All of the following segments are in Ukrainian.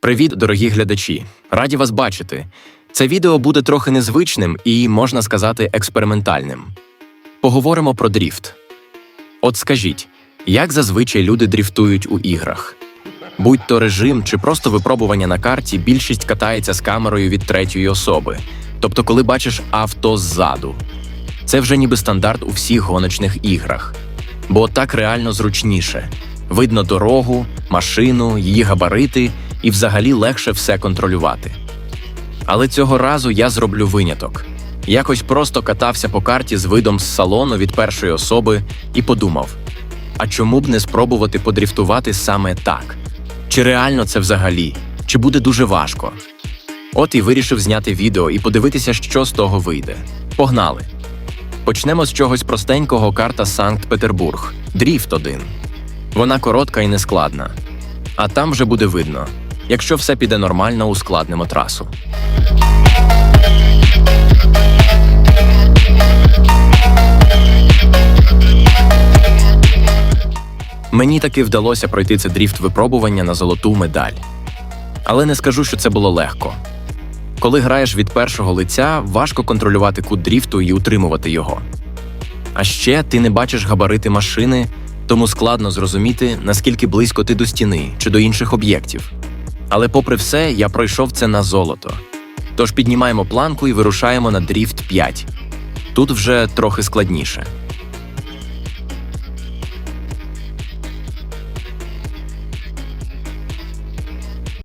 Привіт, дорогі глядачі! Раді вас бачити. Це відео буде трохи незвичним і, можна сказати, експериментальним. Поговоримо про дріфт. От скажіть, як зазвичай люди дріфтують у іграх? Будь то режим чи просто випробування на карті, більшість катається з камерою від третьої особи, тобто, коли бачиш авто ззаду. Це вже ніби стандарт у всіх гоночних іграх, бо так реально зручніше. Видно дорогу, машину, її габарити і взагалі легше все контролювати. Але цього разу я зроблю виняток. Якось просто катався по карті з видом з салону від першої особи і подумав: а чому б не спробувати подріфтувати саме так? Чи реально це взагалі? Чи буде дуже важко? От і вирішив зняти відео і подивитися, що з того вийде. Погнали! Почнемо з чогось простенького карта Санкт-Петербург. Дріфт 1. Вона коротка і нескладна. А там вже буде видно. Якщо все піде нормально, ускладнимо трасу. Мені таки вдалося пройти це дріфт випробування на золоту медаль. Але не скажу, що це було легко. Коли граєш від першого лиця, важко контролювати кут дріфту і утримувати його. А ще ти не бачиш габарити машини, тому складно зрозуміти, наскільки близько ти до стіни чи до інших об'єктів. Але попри все, я пройшов це на золото. Тож піднімаємо планку і вирушаємо на дріфт 5. Тут вже трохи складніше.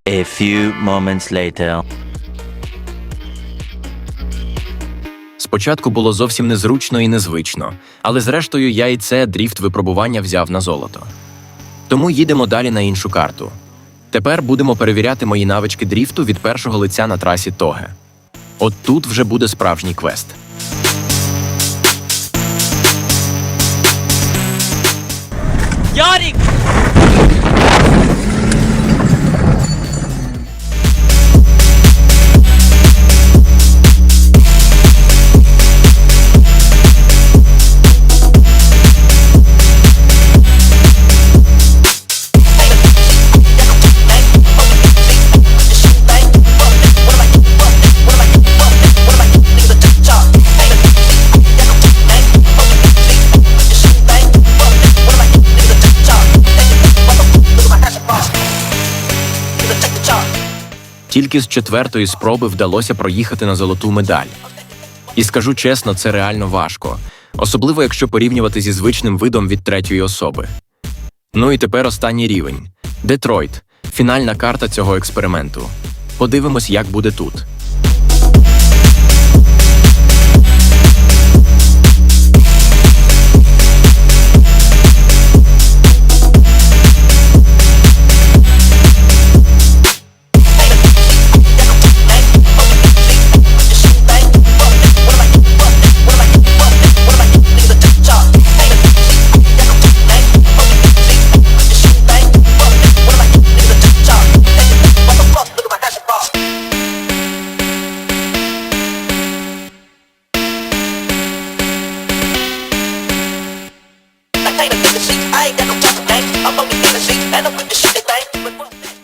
A few moments later. Спочатку було зовсім незручно і незвично, але зрештою я і це дріфт випробування взяв на золото. Тому їдемо далі на іншу карту. Тепер будемо перевіряти мої навички дріфту від першого лиця на трасі Тоге. От тут вже буде справжній квест. Ярик! Тільки з четвертої спроби вдалося проїхати на золоту медаль. І скажу чесно, це реально важко, особливо якщо порівнювати зі звичним видом від третьої особи. Ну і тепер останній рівень Детройт фінальна карта цього експерименту. Подивимось, як буде тут.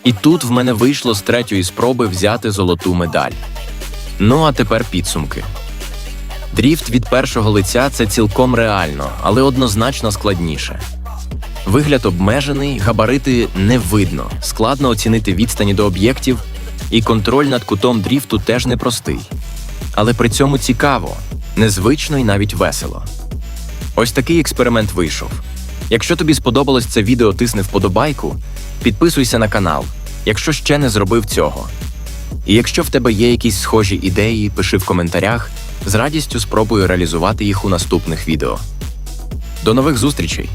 І тут в мене вийшло з третьої спроби взяти золоту медаль. Ну а тепер підсумки. Дріфт від першого лиця це цілком реально, але однозначно складніше. Вигляд обмежений, габарити не видно, складно оцінити відстані до об'єктів, і контроль над кутом дріфту теж непростий. Але при цьому цікаво, незвично і навіть весело. Ось такий експеримент вийшов. Якщо тобі сподобалось це відео, тисни вподобайку, підписуйся на канал, якщо ще не зробив цього. І якщо в тебе є якісь схожі ідеї, пиши в коментарях, з радістю спробую реалізувати їх у наступних відео. До нових зустрічей!